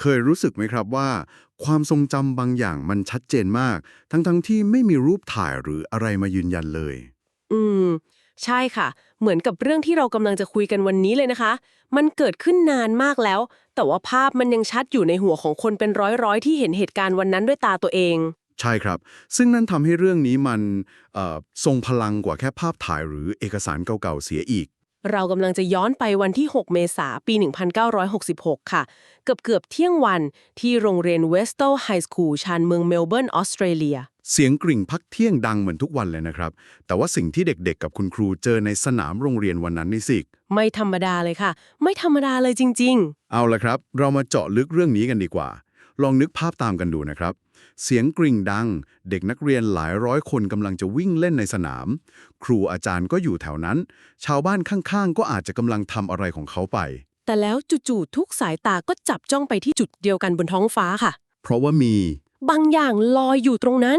เคยรู้สึกไหมครับว่า ความทรงจำบางอย่างมันชัดเจนมาก ทั้งๆที่ไม่มีรูปถ่ายหรืออะไรมายืนยันเลย อืม ใช่ค่ะ เหมือนกับเรื่องที่เรากำลังจะคุยกันวันนี้เลยนะคะ มันเกิดขึ้นนานมากแล้ว แต่ว่าภาพมันยังชัดอยู่ในหัวของคนเป็นร้อยๆ ที่เห็นเหตุการณ์วันนั้นด้วยตาตัวเอง ใช่ครับ ซึ่งนั่นทำให้เรื่องนี้มันเอ่อทรงพลังกว่าแค่ภาพถ่ายหรือเอกสารเก่าๆเสียอีก เรากำลังจะย้อนไปวันที่ 6 เมษายนปี 1966 ค่ะ เกือบเกือบๆเที่ยงวันที่โรงเรียนเวสต์ l ไฮสคูลชานเมืองเมลเบิร์นออสเตรเลีย เสียงกริ่งพักเที่ยงดังเหมือนทุกวันเลยนะครับ แต่ว่าสิ่งที่เด็กๆ กับคุณครูเจอในสนามโรงเรียนวันนั้นนี่สิไม่ธรรมดาเลยค่ะ ไม่ธรรมดาเลยจริงเอาละครับ เรามาเจาะลึกเรื่องนี้กันดีกว่า ลองนึกภาพตามกันดูนะครับ เสียงกริ่งดัง เด็กนักเรียนหลายร้อยคนกำลังจะวิ่งเล่นในสนาม ครูอาจารย์ก็อยู่แถวนั้น ชาวบ้านข้างๆ ก็อาจจะกำลังทำอะไรของเขาไปๆแต่แล้วจู่ๆทุกสายตาก็จับจ้องไปที่จุดเดียวกันบนท้องฟ้าค่ะ เพราะว่ามี บางอย่างลอยอยู่ตรงนั้น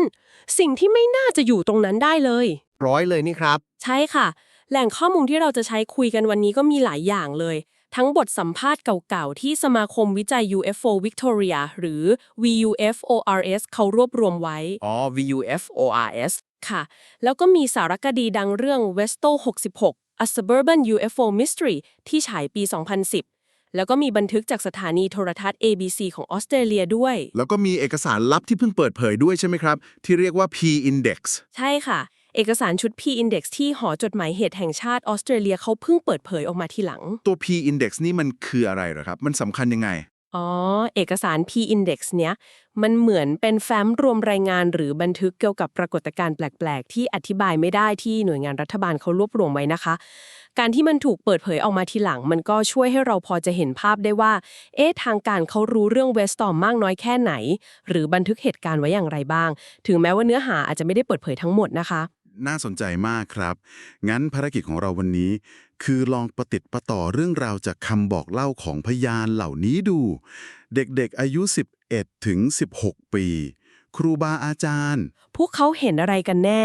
สิ่งที่ไม่น่าจะอยู่ตรงนั้นได้เลย ร้อยเลยนี่ครับ ใช่ค่ะ แหล่งข้อมูลที่เราจะใช้คุยกันวันนี้ก็มีหลายอย่างเลย ทั้งบทสัมภาษณ์เก่าๆ ที่สมาคมวิจัย UFO Victoria หรือ VUFORS เขารวบรวมไว้ อ๋อ VUFORS ค่ะ แล้วก็มีสารคดีดังเรื่อง Westo 66 A Suburban UFO Mystery ที่ฉายปี 2010แล้วก็มีบันทึกจากสถานีโทรทัศน์ ABC ของออสเตรเลียด้วย แล้วก็มีเอกสารลับที่เพิ่งเปิดเผยด้วยใช่ไหมครับ ที่เรียกว่า P-Index ใช่ค่ะ เอกสารชุด P-Index ที่หอจดหมายเหตุแห่งชาติออสเตรเลียเขาเพิ่งเปิดเผยออกมาทีหลัง ตัว P-Index นี่มันคืออะไรเหรอครับ มันสำคัญยังไง อ๋อ เอกสาร P-Index เนี้ย มันเหมือนเป็นแฟ้มรวมรายงานหรือบันทึกเกี่ยวกับปรากฏการณ์แปลก ๆ ที่อธิบายไม่ได้ที่หน่วยงานรัฐบาลเขารวบรวมไว้นะคะ การที่มันถูกเปิดเผยออกมาทีหลัง มันก็ช่วยให้เราพอจะเห็นภาพได้ว่า เอ๊ะทางการเขารู้เรื่องเวสตอมมากน้อยแค่ไหน หรือบันทึกเหตุการณ์ไว้อย่างไรบ้าง ถึงแม้ว่าเนื้อหาอาจจะไม่ได้เปิดเผยทั้งหมดนะคะ น่าสนใจมากครับ งั้นภารกิจของเราวันนี้ คือลองประติดประต่อเรื่องราวจากคำบอกเล่าของพยานเหล่านี้ดู เด็กๆอายุ 11 ถึง 16 ปี ครูบาอาจารย์ พวกเขาเห็นอะไรกันแน่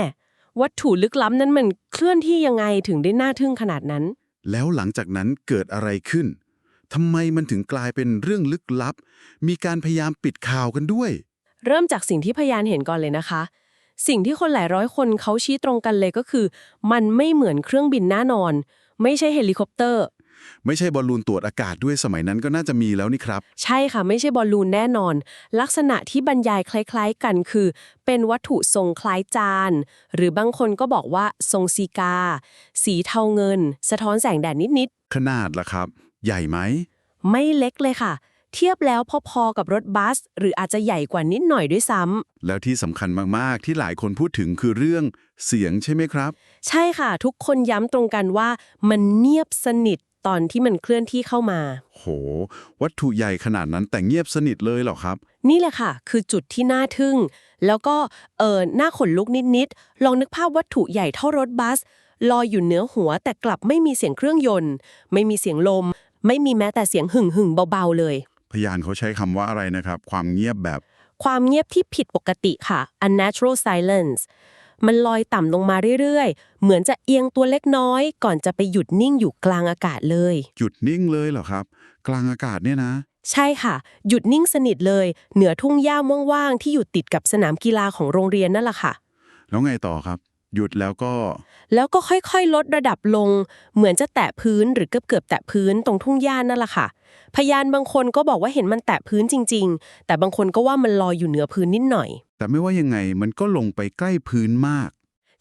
วัตถุลึกล้ำนั้นมันเคลื่อนที่ยังไงถึงได้น่าทึ่งขนาดนั้น แล้วหลังจากนั้นเกิดอะไรขึ้นทำไมมันถึงกลายเป็นเรื่องลึกลับ มีการพยายามปิดข่าวกันด้วย เริ่มจากสิ่งที่พยานเห็นก่อนเลยนะคะ สิ่งที่คนหลายร้อยคนเขาชี้ตรงกันเลยก็คือ มันไม่เหมือนเครื่องบินแน่นอน ไม่ใช่เฮลิคอปเตอร์ ไม่ใช่บอลลูนตรวจอากาศด้วยสมัยนั้นก็น่าจะมีแล้วนี่ครับ ใช่ค่ะ ไม่ใช่บอลลูนแน่นอน ลักษณะที่บรรยายคล้าย ๆ กันคือ เป็นวัตถุทรงคล้ายจาน หรือบางคนก็บอกว่าทรงซีกา สีเทาเงิน สะท้อนแสงแดดนิดขนาดล่ะครับ ใหญ่ไหมๆไม่เล็กเลยค่ะ เทียบแล้วพอๆกับรถบัส หรืออาจจะใหญ่กว่านิดหน่อยด้วยซ้ำแล้วที่สำคัญมากๆ ที่หลายคนพูดถึงคือเรื่องเสียงใช่ไหมครับ ใช่ค่ะ ทุกคนย้ำตรงกันว่ามันเงียบสนิทตอนที่มันเคลื่อนที่เข้ามา โห วัตถุใหญ่ขนาดนั้นแต่เงียบสนิทเลยเหรอครับ นี่แหละค่ะ คือจุดที่น่าทึ่ง แล้วก็เออหน้าขนลุกนิดๆลองนึกภาพวัตถุใหญ่เท่ารถบัสลอยอยู่เหนือหัวแต่กลับไม่มีเสียงเครื่องยนต์ ไม่มีเสียงลม ไม่มีแม้แต่เสียงหึ่งหึ่งๆเบาๆเลยพ ยานเขาใช้คำว่าอะไรนะครับ ความเงียบแบบ ความเงียบที่ผิดปกติค่ะ unnatural silence มันลอยต่ำลงมาเรื่อยๆ เหมือนจะเอียงตัวเล็กน้อย ก่อนจะไปหยุดนิ่งอยู่กลางอากาศเลย หยุดนิ่งเลยเหรอครับ กลางอากาศเนี่ยนะ ใช่ค่ะ หยุดนิ่งสนิทเลย เหนือทุ่งหญ้าว่างๆที่อยู่ติดกับสนามกีฬาของโรงเรียนนั่นแหละค่ะ แล้วไงต่อครับ หยุดแล้วก็ แล้วก็ค่อยๆ ลดระดับลง เหมือนจะแตะพื้นหรือเกือบๆแตะพื้นตรงทุ่งหญ้านั่นแหละค่ะ พยานบางคนก็บอกว่าเห็นมันแตะพื้นจริง ๆ แต่บางคนก็ว่ามันลอยอยู่เหนือพื้นนิดหน่อย แต่ไม่ว่ายังไงมันก็ลงไปใกล้พื้นมาก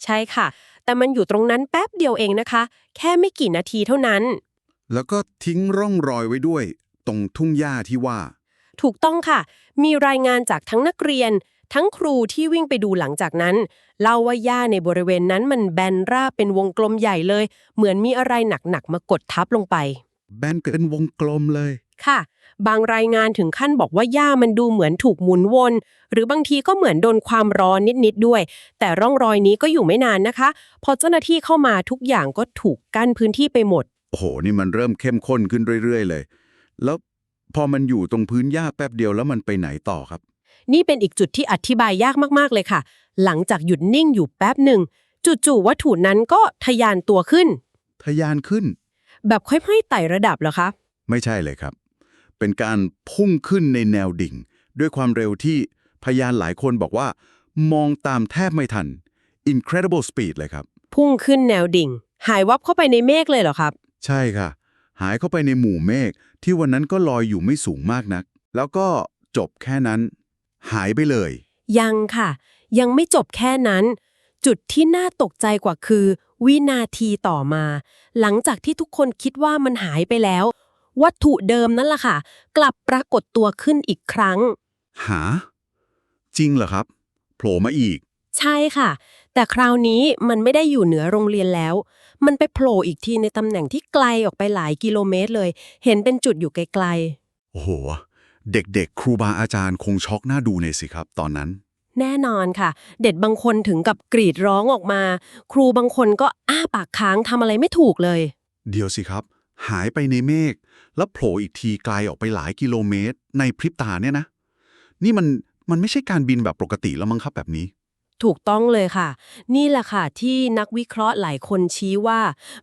ใช่ค่ะ แต่มันอยู่ตรงนั้นแป๊บเดียวเองนะคะ แค่ไม่กี่นาทีเท่านั้น แล้วก็ทิ้งร่องรอยไว้ด้วย ตรงทุ่งหญ้าที่ว่า ถูกต้องค่ะ มีรายงานจากทั้งนักเรียน ทั้งครูที่วิ่งไปดูหลังจากนั้น เล่าว่าหญ้าในบริเวณนั้นมันแบนราบเป็นวงกลมใหญ่เลย เหมือนมีอะไรหนักๆมากดทับลงไป แบนเกินวงกลมเลย ค่ะ บางรายงานถึงขั้นบอกว่าหญ้ามันดูเหมือนถูกหมุนวน หรือบางทีก็เหมือนโดนความร้อนนิดๆด้วย แต่ร่องรอยนี้ก็อยู่ไม่นานนะคะ พอเจ้าหน้าที่เข้ามาทุกอย่างก็ถูกกั้นพื้นที่ไปหมด โอ้โห นี่มันเริ่มเข้มข้นขึ้นเรื่อย ๆ เลย แล้วพอมันอยู่ตรงพื้นหญ้าแป๊บเดียวแล้วมันไปไหนต่อครับ นี่เป็นอีกจุดที่อธิบายยากมากๆเลยค่ะ หลังจากหยุดนิ่งอยู่แป๊บหนึ่งจู่ๆวัตถุนั้นก็ทะยานตัวขึ้น ทะยานขึ้น แบบค่อยๆไต่ระดับเหรอคะไม่ใช่เลยครับ เป็นการพุ่งขึ้นในแนวดิ่ง ด้วยความเร็วที่พยานหลายคนบอกว่า มองตามแทบไม่ทัน incredible speed เลยครับ พุ่งขึ้นแนวดิ่ง หายวับเข้าไปในเมฆเลยเหรอครับ ใช่ค่ะ หายเข้าไปในหมู่เมฆที่วันนั้นก็ลอยอยู่ไม่สูงมากนัก แล้วก็จบแค่นั้น หายไปเลย ยังค่ะ ยังไม่จบแค่นั้น จุดที่น่าตกใจกว่าคือ วินาทีต่อมา หลังจากที่ทุกคนคิดว่ามันหายไปแล้ว วัตถุเดิมนั่นล่ะค่ะ กลับปรากฏตัวขึ้นอีกครั้ง หา จริงเหรอครับ โผล่มาอีก ใช่ค่ะ แต่คราวนี้มันไม่ได้อยู่เหนือโรงเรียนแล้ว มันไปโผล่อีกทีในตำแหน่งที่ไกลออกไปหลายกิโลเมตรเลย เห็นเป็นจุดอยู่ไกลโอ้โห เด็กๆ ครูบาอาจารย์คงช็อกหน้าดูเลยสิครับตอนนั้นๆแน่นอนค่ะ เด็ดบางคนถึงกับกรีดร้องออกมา ครูบางคนก็อ้าปากค้างทำอะไรไม่ถูกเลย เดี๋ยวสิครับ หายไปในเมฆแล้วโผล่อีกทีไกลออกไปหลายกิโลเมตร ในพริบตาเนี่ยนะ นี่มันมันไม่ใช่การบินแบบปกติแล้วมั้งครับแบบนี้ ถูกต้องเลยค่ะ นี่แหละค่ะที่นักวิเคราะห์หลายคนชี้ว่า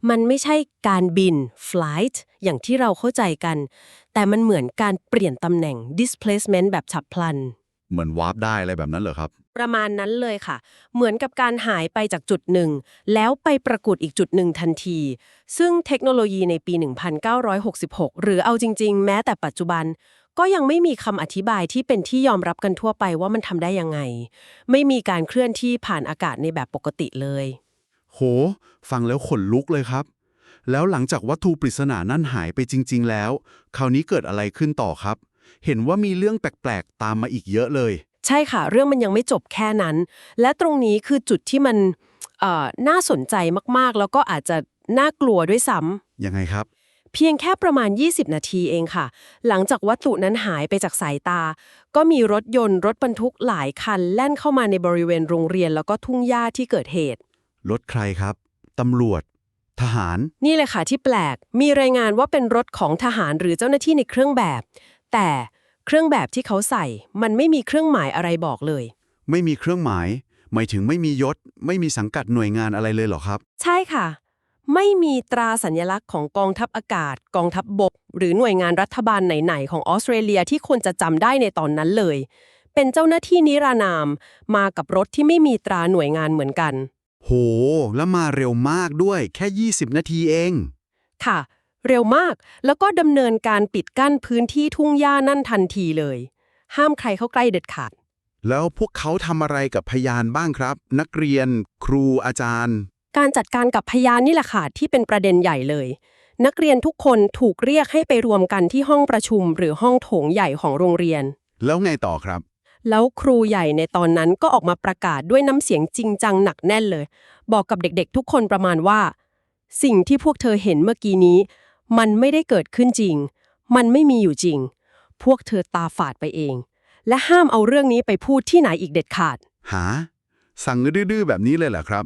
มันไม่ใช่การบิน flight อย่างที่เราเข้าใจกัน แต่มันเหมือนการเปลี่ยนตำแหน่ง displacement แบบฉับพลัน เหมือนวาร์ปได้อะไรแบบนั้นเหรอครับ ประมาณนั้นเลยค่ะ เหมือนกับการหายไปจากจุดหนึ่ง แล้วไปปรากฏอีกจุดหนึ่งทันที ซึ่งเทคโนโลยีในปี 1966 หรือเอาจริง ๆ แม้แต่ปัจจุบัน ก็ยังไม่มีคำอธิบายที่เป็นที่ยอมรับกันทั่วไปว่ามันทำได้ยังไง ไม่มีการเคลื่อนที่ผ่านอากาศในแบบปกติเลย โห ฟังแล้วขนลุกเลยครับ แล้วหลังจากวัตถุปริศนานั่นหายไปจริง ๆ แล้ว คราวนี้เกิดอะไรขึ้นต่อครับ เห็นว่ามีเรื่องแปลกๆ ตามมาอีกเยอะเลย ใช่ค่ะ เรื่องมันยังไม่จบแค่นั้น และตรงนี้คือจุดที่มันเอ่อน่าสนใจมากๆ แล้วก็อาจจะน่ากลัวด้วยซ้ำยังไงครับ เพียงแค่ประมาณ 20 นาทีเองค่ะ หลังจากวัตถุนั้นหายไปจากสายตา ก็มีรถยนต์รถบรรทุกหลายคัน แล่นเข้ามาในบริเวณโรงเรียนแล้วก็ทุ่งหญ้าที่เกิดเหตุ รถใครครับ ตำรวจ ทหาร นี่เลยค่ะที่แปลก มีรายงานว่าเป็นรถของทหารหรือเจ้าหน้าที่ในเครื่องแบบ แต่เครื่องแบบที่เขาใส่ มันไม่มีเครื่องหมายอะไรบอกเลย ไม่มีเครื่องหมาย หมายถึงไม่มียศ ไม่มีสังกัดหน่วยงานอะไรเลยเหรอครับ ใช่ค่ะ ไม่มีตราสัญลักษณ์ของกองทัพอากาศ กองทัพบบก หรือหน่วยงานรัฐบาลไหน ๆ ของออสเตรเลียที่คนจะจำได้ในตอนนั้นเลย เป็นเจ้าหน้าที่นิรานาม มากับรถที่ไม่มีตราหน่วยงานเหมือนกัน โห แล้วมาเร็วมากด้วย แค่ 20 นาทีเอง ค่ะ เร็วมาก แล้วก็ดำเนินการปิดกั้นพื้นที่ทุ่งหญ้านั่นทันทีเลย ห้ามใครเข้าใกล้เด็ดขาด แล้วพวกเขาทำอะไรกับพยานบ้างครับ นักเรียน ครูอาจารย์ การจัดการกับพยานนี่แหละค่ะที่เป็นประเด็นใหญ่เลย นักเรียนทุกคนถูกเรียกให้ไปรวมกันที่ห้องประชุมหรือห้องโถงใหญ่ของโรงเรียน แล้วไงต่อครับ แล้วครูใหญ่ในตอนนั้นก็ออกมาประกาศด้วยน้ำเสียงจริงจังหนักแน่นเลย บอกกับเด็กๆ ทุกคนประมาณว่า สิ่งที่พวกเธอเห็นเมื่อกี้นี้ มันไม่ได้เกิดขึ้นจริง มันไม่มีอยู่จริง พวกเธอตาฝาดไปเอง และห้ามเอาเรื่องนี้ไปพูดที่ไหนอีกเด็ดขาด หา สั่งดื้อๆแบบนี้เลยเหรอครับ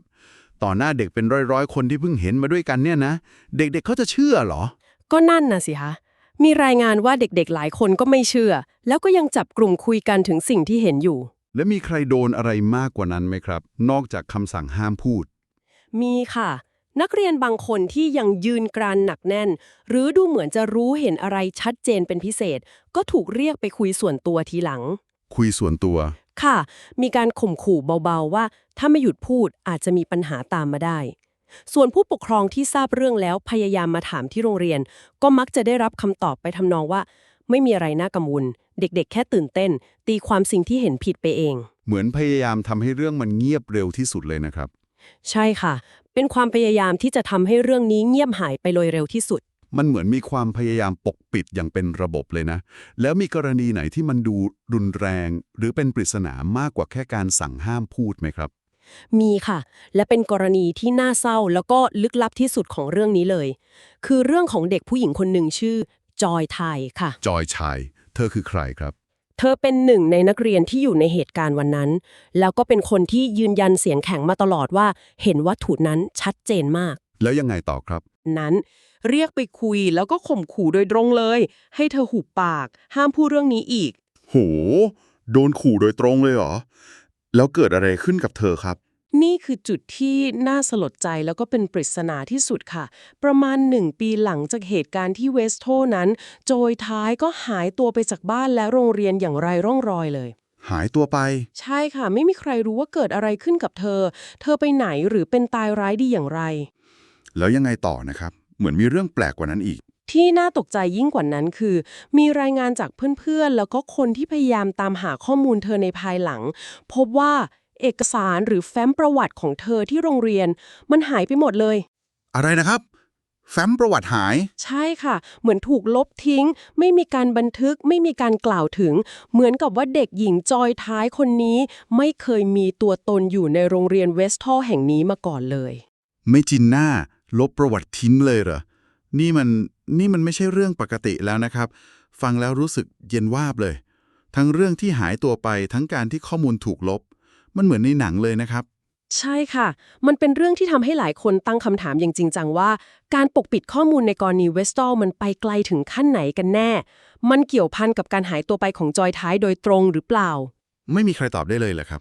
ต่อหน้าเด็กเป็นร้อยๆ คนที่เพิ่งเห็นมาด้วยกันเนี่ยนะ เด็กๆเขาจะเชื่อเหรอ ก็นั่นน่ะสิคะมีรายงานว่าเด็กๆหลายคนก็ไม่เชื่อ แล้วก็ยังจับกลุ่มคุยกันถึงสิ่งที่เห็นอยู่ และมีใครโดนอะไรมากกว่านั้นไหมครับ นอกจากคำสั่งห้ามพูด มีค่ะ นักเรียนบางคนที่ยังยืนกรานหนักแน่น หรือดูเหมือนจะรู้เห็นอะไรชัดเจนเป็นพิเศษ ก็ถูกเรียกไปคุยส่วนตัวทีหลัง คุยส่วนตัว ค่ะ มีการข่มขู่เบาๆว่า ถ้าไม่หยุดพูดอาจจะมีปัญหาตามมาได้ ส่วนผู้ปกครองที่ทราบเรื่องแล้วพยายามมาถามที่โรงเรียน ก็มักจะได้รับคำตอบไปทำนองว่า ไม่มีอะไรน่ากังวล เด็กๆ แค่ตื่นเต้น ตีความสิ่งที่เห็นผิดไปเอง เหมือนพยายามทำให้เรื่องมันเงียบเร็วที่สุดเลยนะครับ ใช่ค่ะ เป็นความพยายามที่จะทำให้เรื่องนี้เงียบหายไปโดยเร็วที่สุด มันเหมือนมีความพยายามปกปิดอย่างเป็นระบบเลยนะ แล้วมีกรณีไหนที่มันดูรุนแรง หรือเป็นปริศนามากกว่าแค่การสั่งห้ามพูดไหมครับ มีค่ะ และเป็นกรณีที่น่าเศร้าแล้วก็ลึกลับที่สุดของเรื่องนี้เลย คือเรื่องของเด็กผู้หญิงคนหนึ่งชื่อ จอยไทยค่ะ จอยชาย เธอคือใครครับ เธอเป็นหนึ่งในนักเรียนที่อยู่ในเหตุการณ์วันนั้น แล้วก็เป็นคนที่ยืนยันเสียงแข็งมาตลอดว่า เห็นวัตถุนั้นชัดเจนมาก แล้วยังไงต่อครับ นั้น เรียกไปคุยแล้วก็ข่มขู่โดยตรงเลย ให้เธอหุบปาก ห้ามพูดเรื่องนี้อีก โห โดนขู่โดยตรงเลยเหรอ แล้วเกิดอะไรขึ้นกับเธอครับ นี่คือจุดที่น่าสลดใจแล้วก็เป็นปริศนาที่สุดค่ะ ประมาณหนึ่งปีหลังจากเหตุการณ์ที่เวสโทนั้น โจยท้ายก็หายตัวไปจากบ้านและโรงเรียนอย่างไรร่องรอยเลยหายตัวไป ใช่ค่ะ ไม่มีใครรู้ว่าเกิดอะไรขึ้นกับเธอ เธอไปไหนหรือเป็นตายร้ายดีอย่างไร แล้วยังไงต่อนะครับ เหมือนมีเรื่องแปลกกว่านั้นอีก ที่น่าตกใจยิ่งกว่านั้นคือ มีรายงานจากเพื่อนๆ แล้วก็คนที่พยายามตามหาข้อมูลเธอในภายหลัง พบว่าเอกสารหรือแฟ้มประวัติของเธอที่โรงเรียน มันหายไปหมดเลย อะไรนะครับ แฟ้มประวัติหาย ใช่ค่ะ เหมือนถูกลบทิ้ง ไม่มีการบันทึก ไม่มีการกล่าวถึง เหมือนกับว่าเด็กหญิงจอยท้ายคนนี้ ไม่เคยมีตัวตนอยู่ในโรงเรียนเวสทอลแห่งนี้มาก่อนเลย ไม่จินหน้า ลบประวัติทิ้งเลยเหรอ นี่มันนี่มันไม่ใช่เรื่องปกติแล้วนะครับ ฟังแล้วรู้สึกเย็นวาบเลย ทั้งเรื่องที่หายตัวไปทั้งการที่ข้อมูลถูกลบ มันเหมือนในหนังเลยนะครับ ใช่ค่ะ มันเป็นเรื่องที่ทำให้หลายคนตั้งคำถามอย่างจริงจังว่า การปกปิดข้อมูลในกรณีเวสตอลมันไปไกลถึงขั้นไหนกันแน่ มันเกี่ยวพันกับการหายตัวไปของจอยท้ายโดยตรงหรือเปล่า ไม่มีใครตอบได้เลยเหรอครับ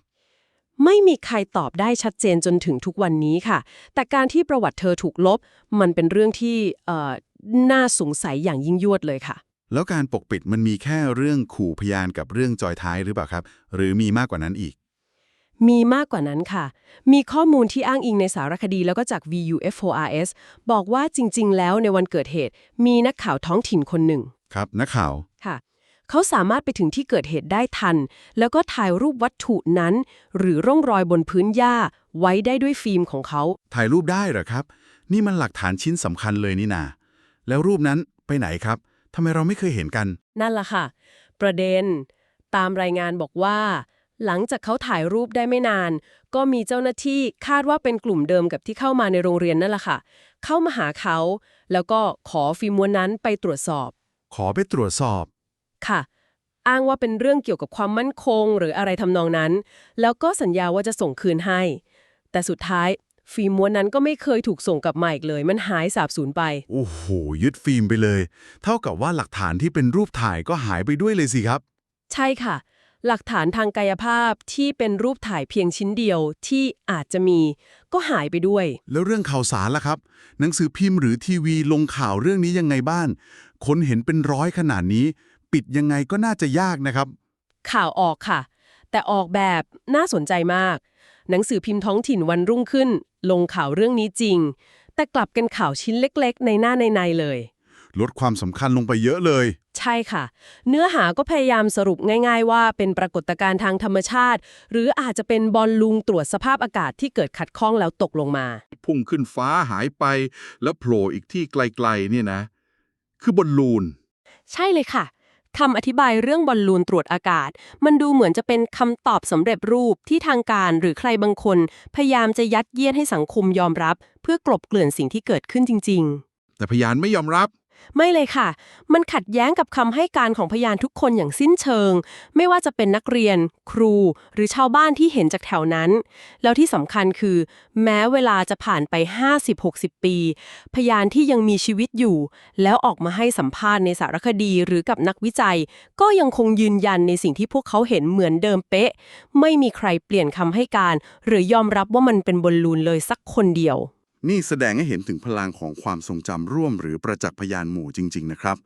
ไม่มีใครตอบได้ชัดเจนจนถึงทุกวันนี้ค่ะ แต่การที่ประวัติเธอถูกลบ มันเป็นเรื่องที่เอ่อน่าสงสัยอย่างยิ่งยวดเลยค่ะ แล้วการปกปิดมันมีแค่เรื่องขู่พยานกับเรื่องจอยท้ายหรือเปล่าครับ หรือมีมากกว่านั้นอีก มีมากกว่านั้นค่ะ มีข้อมูลที่อ้างอิงในสารคดีแล้วก็จาก VUFORS บอกว่าจริง ๆ แล้วในวันเกิดเหตุ มีนักข่าวท้องถิ่นคนหนึ่ง ครับ นักข่าวค่ะ เขาสามารถไปถึงที่เกิดเหตุได้ทัน แล้วก็ถ่ายรูปวัตถุนั้น หรือร่องรอยบนพื้นหญ้า ไว้ได้ด้วยฟิล์มของเขา ถ่ายรูปได้เหรอครับ นี่มันหลักฐานชิ้นสำคัญเลยนี่นา แล้วรูปนั้นไปไหนครับทำไมเราไม่เคยเห็นกัน นั่นล่ะค่ะ ประเด็น ตามรายงานบอกว่า หลังจากเขาถ่ายรูปได้ไม่นาน ก็มีเจ้าหน้าที่คาดว่าเป็นกลุ่มเดิมกับที่เข้ามาในโรงเรียนนั่นแหละค่ะ เข้ามาหาเขา แล้วก็ขอฟิล์มม้วนนั้นไปตรวจสอบ ขอไปตรวจสอบ ค่ะ อ้างว่าเป็นเรื่องเกี่ยวกับความมั่นคง หรืออะไรทำนองนั้น แล้วก็สัญญาว่าจะส่งคืนให้ แต่สุดท้ายฟิล์มม้วนนั้นก็ไม่เคยถูกส่งกลับมาอีกเลย มันหายสาบสูญไป โอ้โห ยึดฟิล์มไปเลย เท่ากับว่าหลักฐานที่เป็นรูปถ่ายก็หายไปด้วยเลยสิครับ ใช่ค่ะ หลักฐานทางกายภาพที่เป็นรูปถ่ายเพียงชิ้นเดียวที่อาจจะมี ก็หายไปด้วย แล้วเรื่องข่าวสารล่ะครับ หนังสือพิมพ์หรือทีวีลงข่าวเรื่องนี้ยังไงบ้างคนเห็นเป็นร้อยขนาดนี้ ปิดยังไงก็น่าจะยากนะครับ ข่าวออกค่ะ แต่ออกแบบน่าสนใจมาก หนังสือพิมพ์ท้องถิ่นวันรุ่งขึ้น ลงข่าวเรื่องนี้จริง แต่กลับเป็นข่าวชิ้นเล็กๆ ในหน้าในๆเลย ลดความสำคัญลงไปเยอะเลย ใช่ค่ะ เนื้อหาก็พยายามสรุปง่าย ๆ ว่าเป็นปรากฏการณ์ทางธรรมชาติ หรืออาจจะเป็นบอลลูนตรวจสภาพอากาศที่เกิดขัดข้องแล้วตกลงมา พุ่งขึ้นฟ้าหายไป แล้วโผล่อีกที่ไกลๆเนี่ยนะ คือบอลลูน ใช่เลยค่ะ คำอธิบายเรื่องบอลลูนตรวจอากาศ มันดูเหมือนจะเป็นคำตอบสำเร็จรูปที่ทางการหรือใครบางคน พยายามจะยัดเยียดให้สังคมยอมรับ เพื่อกลบเกลื่อนสิ่งที่เกิดขึ้นจริง ๆ แต่พยานไม่ยอมรับ ไม่เลยค่ะ มันขัดแย้งกับคำให้การของพยานทุกคนอย่างสิ้นเชิง ไม่ว่าจะเป็นนักเรียน ครู หรือชาวบ้านที่เห็นจากแถวนั้น แล้วที่สำคัญคือ แม้เวลาจะผ่านไป 50-60 ปี พยานที่ยังมีชีวิตอยู่ แล้วออกมาให้สัมภาษณ์ในสารคดีหรือกับนักวิจัย ก็ยังคงยืนยันในสิ่งที่พวกเขาเห็นเหมือนเดิมเป๊ะ ไม่มีใครเปลี่ยนคำให้การ หรือยอมรับว่ามันเป็นบอลลูนเลยสักคนเดียว นี่แสดงให้เห็นถึงพลังของความทรงจำร่วมหรือประจักษ์พยานหมู่จริง ๆ นะครับ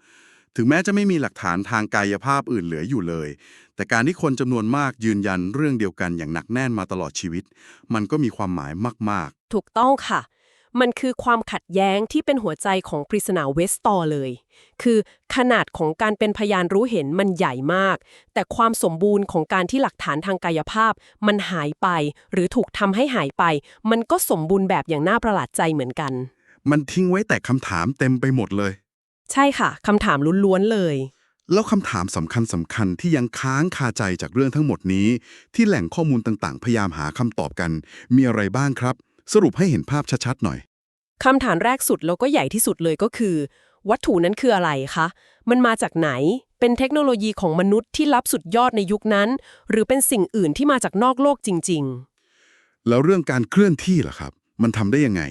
ถึงแม้จะไม่มีหลักฐานทางกายภาพอื่นเหลืออยู่เลย แต่การที่คนจำนวนมากยืนยันเรื่องเดียวกันอย่างหนักแน่นมาตลอดชีวิต มันก็มีความหมายมากถูกต้องค่ะ มันคือความขัดแย้งที่เป็นหัวใจของปริศนาเวสตอร์เลย คือขนาดของการเป็นพยานรู้เห็นมันใหญ่มาก แต่ความสมบูรณ์ของการที่หลักฐานทางกายภาพ มันหายไป หรือถูกทำให้หายไป มันก็สมบูรณ์แบบอย่างน่าประหลาดใจเหมือนกันๆมันทิ้งไว้แต่คำถามเต็มไปหมดเลย ใช่ค่ะคำถามล้วนๆเลย แล้วคำถามสำคัญสำคัญๆที่ยังค้างคาใจจากเรื่องทั้งหมดนี้ ที่แหล่งข้อมูลต่างๆ พยายามหาคำตอบกัน มีอะไรบ้างครับ สรุปให้เห็นภาพชัดๆหน่อยคำถามแรกสุดแล้วก็ใหญ่ที่สุดเลยก็คือ วัตถุนั้นคืออะไรคะ มันมาจากไหน เป็นเทคโนโลยีของมนุษย์ที่ลับสุดยอดในยุคนั้น หรือเป็นสิ่งอื่นที่มาจากนอกโลกจริง ๆ แล้วเรื่องการเคลื่อนที่ล่ะครับ มันทำได้ยังไง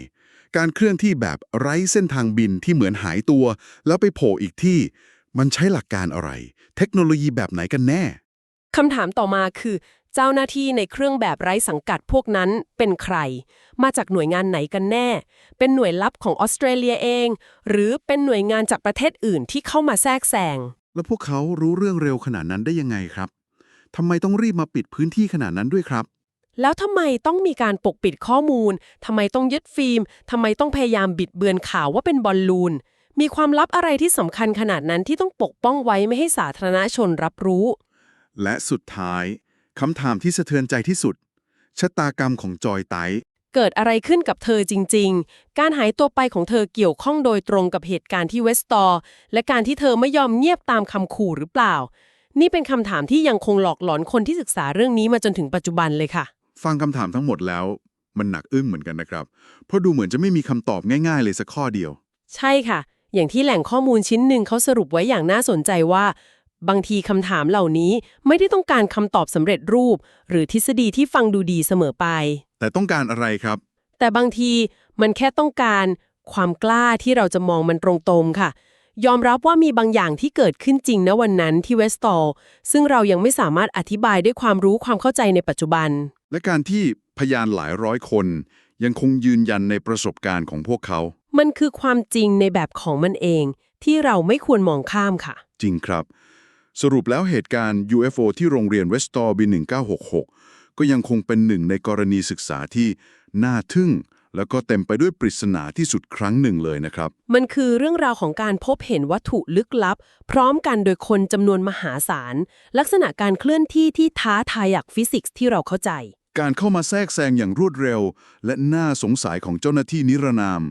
การเคลื่อนที่แบบไร้เส้นทางบินที่เหมือนหายตัว แล้วไปโผล่อีกที่ มันใช้หลักการอะไร เทคโนโลยีแบบไหนกันแน่คำถามต่อมาคือเจ้าหน้าที่ในเครื่องแบบไร้สังกัดพวกนั้นเป็นใคร มาจากหน่วยงานไหนกันแน่ เป็นหน่วยลับของออสเตรเลียเอง หรือเป็นหน่วยงานจากประเทศอื่นที่เข้ามาแทรกแซง แล้วพวกเขารู้เรื่องเร็วขนาดนั้นได้ยังไงครับทำไมต้องรีบมาปิดพื้นที่ขนาดนั้นด้วยครับ แล้วทำไมต้องมีการปกปิดข้อมูลทำไมต้องยึดฟิล์มทำไมต้องพยายามบิดเบือนข่าวว่าเป็นบอลลูน มีความลับอะไรที่สำคัญขนาดนั้นที่ต้องปกป้องไว้ไม่ให้สาธารณชนรับรู้ และสุดท้าย คำถามที่สะเทือนใจที่สุด ชะตากรรมของจอยไตเกิดอะไรขึ้นกับเธอจริง ๆ การหายตัวไปของเธอเกี่ยวข้องโดยตรงกับเหตุการณ์ที่เวสตอร์ และการที่เธอไม่ยอมเงียบตามคำขู่หรือเปล่า นี่เป็นคำถามที่ยังคงหลอกหลอนคนที่ศึกษาเรื่องนี้มาจนถึงปัจจุบันเลยค่ะ ฟังคำถามทั้งหมดแล้ว มันหนักอึ้งเหมือนกันนะครับ เพราะดูเหมือนจะไม่มีคำตอบง่าย ๆ เลยสักข้อเดียว ใช่ค่ะ อย่างที่แหล่งข้อมูลชิ้นหนึ่งเขาสรุปไว้อย่างน่าสนใจว่า บางทีคำถามเหล่านี้ไม่ได้ต้องการคำตอบสำเร็จรูป หรือทฤษฎีที่ฟังดูดีเสมอไป แต่ต้องการอะไรครับ แต่บางทีมันแค่ต้องการความกล้าที่เราจะมองมันตรงๆค่ะ ยอมรับว่ามีบางอย่างที่เกิดขึ้นจริงณวันนั้นที่เวสตอลซึ่งเรายังไม่สามารถอธิบายด้วยความรู้ความเข้าใจในปัจจุบัน และการที่พยานหลายร้อยคน ยังคงยืนยันในประสบการณ์ของพวกเขา มันคือความจริงในแบบของมันเอง ที่เราไม่ควรมองข้ามค่ะ จริงครับ สรุปแล้วเหตุการณ์ UFO ที่โรงเรียนเวสตอร์ปี1966 ก็ยังคงเป็นหนึ่งในกรณีศึกษาที่น่าทึ่ง แล้วก็เต็มไปด้วยปริศนาที่สุดครั้งหนึ่งเลยนะครับ มันคือเรื่องราวของการพบเห็นวัตถุลึกลับ พร้อมกันโดยคนจำนวนมหาศาล ลักษณะการเคลื่อนที่ที่ท้าทายจากฟิสิกส์ที่เราเข้าใจ การเข้ามาแทรกแซงอย่างรวดเร็ว และน่าสงสัยของเจ้าหน้าที่นิรนาม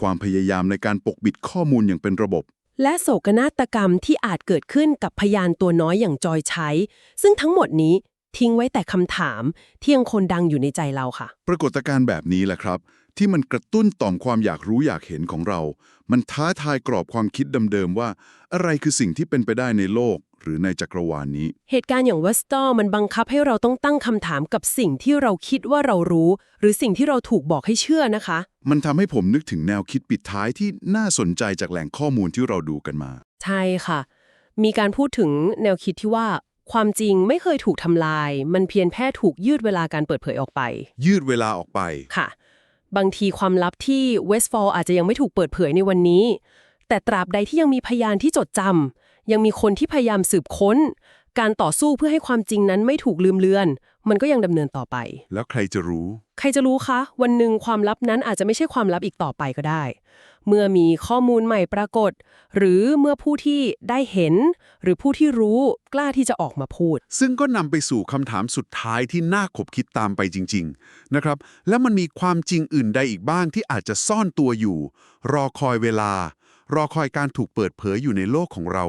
ความพยายามในการปกปิดข้อมูลอย่างเป็นระบบ และโศกนาฏกรรมที่อาจเกิดขึ้นกับพยานตัวน้อยอย่างจอยใช้ ซึ่งทั้งหมดนี้ทิ้งไว้แต่คำถามที่ยังคนดังอยู่ในใจเราค่ะ ปรากฏการณ์แบบนี้แหละครับ ที่มันกระตุ้นต่อมความอยากรู้อยากเห็นของเรา มันท้าทายกรอบความคิดเดิมๆว่า อะไรคือสิ่งที่เป็นไปได้ในโลก หรือในจักรวาลนี้ เหตุการณ์อย่างเวสตอร์มันบังคับให้เราต้องตั้งคำถามกับสิ่งที่เราคิดว่าเรารู้ หรือสิ่งที่เราถูกบอกให้เชื่อนะคะ มันทำให้ผมนึกถึงแนวคิดปิดท้ายที่น่าสนใจจากแหล่งข้อมูลที่เราดูกันมา ใช่ค่ะ มีการพูดถึงแนวคิดที่ว่า ความจริงไม่เคยถูกทำลาย มันเพียงแค่ถูกยืดเวลาการเปิดเผยออกไป ยืดเวลาออกไปค่ะ บางทีความลับที่เวสฟอลอาจจะยังไม่ถูกเปิดเผยในวันนี้ แต่ตราบใดที่ยังมีพยานที่จดจำ ยังมีคนที่พยายามสืบค้น การต่อสู้เพื่อให้ความจริงนั้นไม่ถูกลืมเลือน มันก็ยังดำเนินต่อไป แล้วใครจะรู้ ใครจะรู้คะ วันหนึ่งความลับนั้นอาจจะไม่ใช่ความลับอีกต่อไปก็ได้ เมื่อมีข้อมูลใหม่ปรากฏ หรือเมื่อผู้ที่ได้เห็น หรือผู้ที่รู้กล้าที่จะออกมาพูด ซึ่งก็นำไปสู่คำถามสุดท้ายที่น่าขบคิดตามไปจริง ๆ นะครับ แล้วมันมีความจริงอื่นใดอีกบ้างที่อาจจะซ่อนตัวอยู่ รอคอยเวลา รอคอยการถูกเปิดเผยอยู่ในโลกของเรา